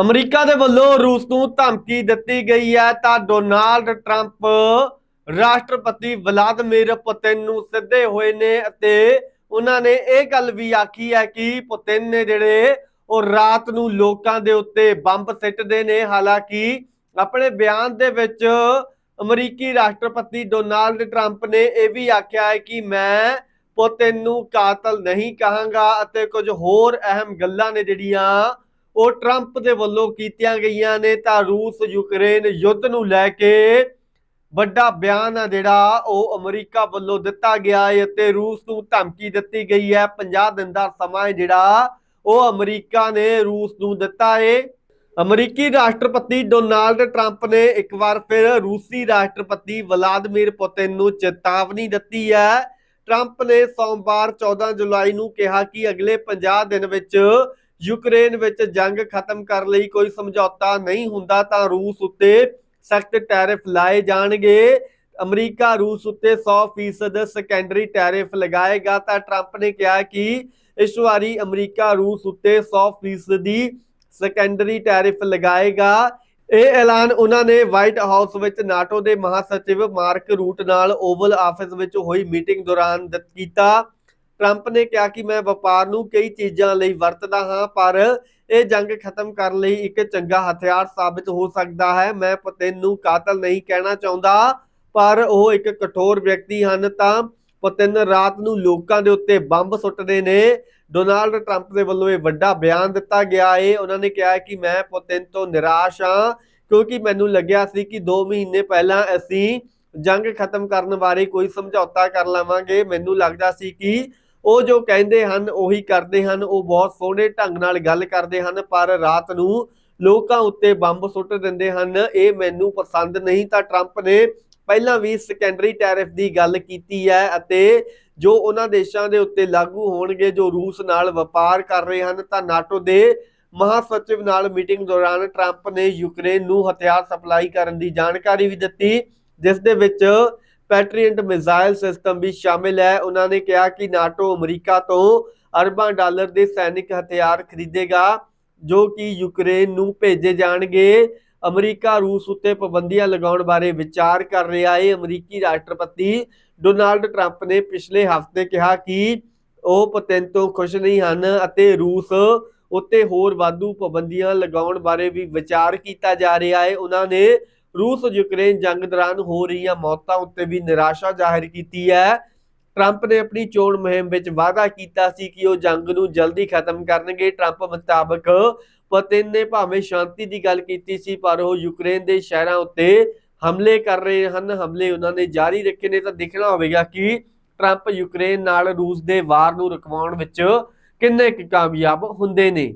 America ਦੇ ਵੱਲੋਂ ਰੂਸ ਨੂੰ ਧਮਕੀ ਦਿੱਤੀ ਗਈ ਹੈ ਤਾਂ ਡੋਨਾਲਡ ਟਰੰਪ ਰਾਸ਼ਟਰਪਤੀ ਵਲਾਦੀਮੀਰ ਪੁਤਿਨ ਨੂੰ ਸਿੱਧੇ ਹੋਏ ਨੇ ਅਤੇ ਉਹਨਾਂ ਨੇ ਇਹ ਗੱਲ ਵੀ ਆਖੀ ਹੈ ਕਿ ਪੁਤਿਨ ਨੇ ਜਿਹੜੇ ਉਹ ਰਾਤ ਨੂੰ ਲੋਕਾਂ ਦੇ ਉੱਤੇ ਬੰਬ ਸਿੱਟਦੇ ਨੇ, ਹਾਲਾਂਕਿ ਆਪਣੇ ਬਿਆਨ ਦੇ ਵਿੱਚ ਅਮਰੀਕੀ ਰਾਸ਼ਟਰਪਤੀ ਡੋਨਾਲਡ ਟਰੰਪ ਨੇ ਇਹ ਵੀ ਆਖਿਆ ਹੈ ਕਿ ਮੈਂ ਪੁਤਿਨ ਨੂੰ ਕਾਤਲ ਨਹੀਂ ਕਹਾਂਗਾ ਅਤੇ ਕੁਝ ਹੋਰ ਅਹਿਮ ਗੱਲਾਂ ਨੇ ਜਿਹੜੀਆਂ ਉਹ ਟਰੰਪ ਦੇ ਵੱਲੋਂ ਕੀਤੀਆਂ ਗਈਆਂ ਨੇ ਤਾਂ ਰੂਸ, ਯੂਕਰੇਨ ਯੁੱਧ ਨੂੰ ਲੈ ਕੇ ਵੱਡਾ ਬਿਆਨ ਆ ਜਿਹੜਾ ਉਹ ਅਮਰੀਕਾ ਵੱਲੋਂ ਦਿੱਤਾ ਗਿਆ ਹੈ ਅਤੇ ਰੂਸ ਨੂੰ ਧਮਕੀ ਦਿੱਤੀ ਗਈ ਹੈ। 50 ਦਿਨ ਦਾ ਸਮਾਂ ਜਿਹੜਾ ਉਹ ਅਮਰੀਕਾ ਨੇ ਰੂਸ ਨੂੰ ਦਿੱਤਾ ਹੈ ਅਮਰੀਕੀ ਰਾਸ਼ਟਰਪਤੀ ਡੋਨਾਲਡ ਟਰੰਪ ਨੇ ਇੱਕ ਵਾਰ ਫਿਰ ਰੂਸੀ ਰਾਸ਼ਟਰਪਤੀ ਵਲਾਦੀਮੀਰ ਪੁਤਿਨ ਨੂੰ ਚੇਤਾਵਨੀ ਦਿੱਤੀ ਹੈ। ਟਰੰਪ ਨੇ ਸੋਮਵਾਰ 14 ਜੁਲਾਈ ਨੂੰ ਕਿਹਾ ਕਿ ਅਗਲੇ 50 ਦਿਨ ਵਿੱਚ ਯੂਕਰੇਨ ਵਿੱਚ ਜੰਗ ਖਤਮ ਕਰਨ ਲਈ, ਕੋਈ ਸਮਝੌਤਾ ਨਹੀਂ ਹੁੰਦਾ ਤਾਂ ਰੂਸ ਉੱਤੇ ਸਖਤ ਟੈਰਿਫ ਲਾਏ ਜਾਣਗੇ। ਅਮਰੀਕਾ ਰੂਸ ਉੱਤੇ 100% ਸੈਕੰਡਰੀ ਟੈਰਿਫ ਲਗਾਏਗਾ ਤਾਂ ਟਰੰਪ ਨੇ ਕਿਹਾ ਕਿ ਇਸ ਵਾਰੀ ਅਮਰੀਕਾ ਰੂਸ ਉੱਤੇ 100% ਦੀ ਸੈਕੰਡਰੀ ਟੈਰਿਫ ਲਗਾਏਗਾ। ਇਹ ਐਲਾਨ ਉਹਨਾਂ ਨੇ ਵਾਈਟ ਹਾਊਸ ਵਿੱਚ ਨਾਟੋ ਦੇ ਮਹਾਸਚਿਵ ਮਾਰਕ ਰੂਟ ਨਾਲ ਓਵਲ ਆਫਿਸ ਵਿੱਚ ਹੋਈ ਮੀਟਿੰਗ ਦੌਰਾਨ ਕੀਤਾ। ਟਰੰਪ ਨੇ ਕਿਹਾ ਕਿ ਮੈਂ ਵਪਾਰ ਨੂੰ ਕਈ ਚੀਜ਼ਾਂ ਲਈ ਵਰਤਦਾ ਹਾਂ, ਪਰ ਇਹ ਜੰਗ ਖਤਮ ਕਰਨ ਲਈ ਇੱਕ ਚੰਗਾ ਹਥਿਆਰ ਸਾਬਿਤ ਹੋ ਸਕਦਾ ਹੈ। ਮੈਂ ਪੁਤਿਨ ਨੂੰ ਕਾਤਲ ਨਹੀਂ ਕਹਿਣਾ ਚਾਹੁੰਦਾ, ਪਰ ਉਹ ਇੱਕ ਕਠੋਰ ਵਿਅਕਤੀ ਹਨ ਤਾਂ ਪੁਤਿਨ ਰਾਤ ਨੂੰ ਲੋਕਾਂ ਦੇ ਉੱਤੇ ਬੰਬ ਸੁੱਟਦੇ ਨੇ। ਡੋਨਾਲਡ ਟਰੰਪ ਦੇ ਵੱਲੋਂ ਇਹ ਵੱਡਾ ਬਿਆਨ ਦਿੱਤਾ ਗਿਆ ਹੈ ਉਹਨਾਂ ਨੇ ਕਿਹਾ ਕਿ ਮੈਂ ਪੁਤਿਨ ਤੋਂ ਨਿਰਾਸ਼ ਹਾਂ, ਕਿਉਂਕਿ ਮੈਨੂੰ ਲੱਗਿਆ ਸੀ ਕਿ 2 ਮਹੀਨੇ ਪਹਿਲਾਂ ਅਸੀਂ ਜੰਗ ਖਤਮ ਕਰਨ ਬਾਰੇ ਕੋਈ ਸਮਝੌਤਾ ਕਰ ਲਵਾਂਗੇ। ਮੈਨੂੰ ਲੱਗਦਾ ਸੀ ਕਿ ਉਹ ਜੋ ਕਹਿੰਦੇ ਹਨ, ਉਹੀ ਕਰਦੇ ਹਨ, ਉਹ ਬਹੁਤ ਸੋਹਣੇ ਢੰਗ ਨਾਲ ਗੱਲ ਕਰਦੇ ਹਨ, ਪਰ ਰਾਤ ਨੂੰ ਲੋਕਾਂ ਉੱਤੇ ਬੰਬ ਸੁੱਟ ਦਿੰਦੇ ਹਨ। ਇਹ ਮੈਨੂੰ ਪਸੰਦ ਨਹੀਂ, ਤਾਂ ਟਰੰਪ ਨੇ ਪਹਿਲਾਂ ਵੀ ਸੈਕੰਡਰੀ ਟੈਰਿਫ ਦੀ ਗੱਲ ਕੀਤੀ ਹੈ ਅਤੇ ਜੋ ਉਹਨਾਂ ਦੇਸ਼ਾਂ ਦੇ ਉੱਤੇ ਲਾਗੂ ਹੋਣਗੇ, ਜੋ ਰੂਸ ਨਾਲ ਵਪਾਰ ਕਰ ਰਹੇ ਹਨ, ਤਾਂ ਨਾਟੋ ਦੇ ਮਹਾਸਚਿਵ ਨਾਲ ਮੀਟਿੰਗ ਦੌਰਾਨ ਟਰੰਪ ਨੇ ਯੂਕਰੇਨ ਨੂੰ ਹਥਿਆਰ ਸਪਲਾਈ ਕਰਨ ਦੀ ਜਾਣਕਾਰੀ ਵੀ ਦਿੱਤੀ, ਜਿਸ ਦੇ ਵਿੱਚ ਪੈਟਰੀਅਟ ਮਿਜ਼ਾਈਲ ਸਿਸਟਮ ਵੀ ਸ਼ਾਮਿਲ ਹੈ। ਉਹਨਾਂ ਨੇ ਕਿਹਾ ਕਿ ਨਾਟੋ ਅਮਰੀਕਾ ਤੋਂ ਅਰਬਾਂ ਡਾਲਰ ਦੇ ਸੈਨਿਕ ਹਥਿਆਰ ਖਰੀਦੇਗਾ, ਜੋ ਕਿ ਯੂਕਰੇਨ ਨੂੰ ਭੇਜੇ ਜਾਣਗੇ। ਅਮਰੀਕਾ ਰੂਸ ਉੱਤੇ ਪਾਬੰਦੀਆਂ ਲਗਾਉਣ ਬਾਰੇ ਵਿਚਾਰ ਕਰ ਰਿਹਾ ਹੈ ਅਮਰੀਕੀ ਰਾਸ਼ਟਰਪਤੀ ਡੋਨਾਲਡ ਟਰੰਪ ਨੇ ਪਿਛਲੇ ਹਫ਼ਤੇ ਕਿਹਾ ਕਿ ਉਹ ਪਤਨ ਤੋਂ ਖੁਸ਼ ਨਹੀਂ ਹਨ ਅਤੇ ਰੂਸ ਉੱਤੇ ਹੋਰ ਵਾਧੂ ਪਾਬੰਦੀਆਂ ਲਗਾਉਣ ਬਾਰੇ ਵੀ ਵਿਚਾਰ ਕੀਤਾ ਜਾ ਰਿਹਾ ਹੈ ਉਹਨਾਂ ਨੇ ਰੂਸ ਯੂਕਰੇਨ ਜੰਗ ਦੌਰਾਨ ਹੋ ਰਹੀਆਂ ਮੌਤਾਂ ਉੱਤੇ ਵੀ ਨਿਰਾਸ਼ਾ ਜ਼ਾਹਿਰ ਕੀਤੀ ਹੈ। ਟਰੰਪ ਨੇ ਆਪਣੀ ਚੋਣ ਮੁਹਿੰਮ ਵਿੱਚ ਵਾਅਦਾ ਕੀਤਾ ਸੀ ਕਿ ਉਹ ਜੰਗ ਨੂੰ ਜਲਦੀ ਖਤਮ ਕਰਨਗੇ। ਟਰੰਪ ਮੁਤਾਬਕ ਪੁਤਿਨ ਨੇ ਭਾਵੇਂ ਸ਼ਾਂਤੀ ਦੀ ਗੱਲ ਕੀਤੀ ਸੀ, ਪਰ ਉਹ ਯੂਕਰੇਨ ਦੇ ਸ਼ਹਿਰਾਂ ਉੱਤੇ ਹਮਲੇ ਕਰ ਰਹੇ ਹਨ। ਹਮਲੇ ਉਹਨਾਂ ਨੇ ਜਾਰੀ ਰੱਖੇ ਨੇ। ਤਾਂ ਦੇਖਣਾ ਹੋਵੇਗਾ ਕਿ ਟਰੰਪ ਯੂਕਰੇਨ ਨਾਲ ਰੂਸ ਦੇ ਵਾਰ ਨੂੰ ਰੁਕਵਾਉਣ ਵਿੱਚ ਕਿੰਨੇ ਕੁ ਕਾਮਯਾਬ ਹੁੰਦੇ ਨੇ।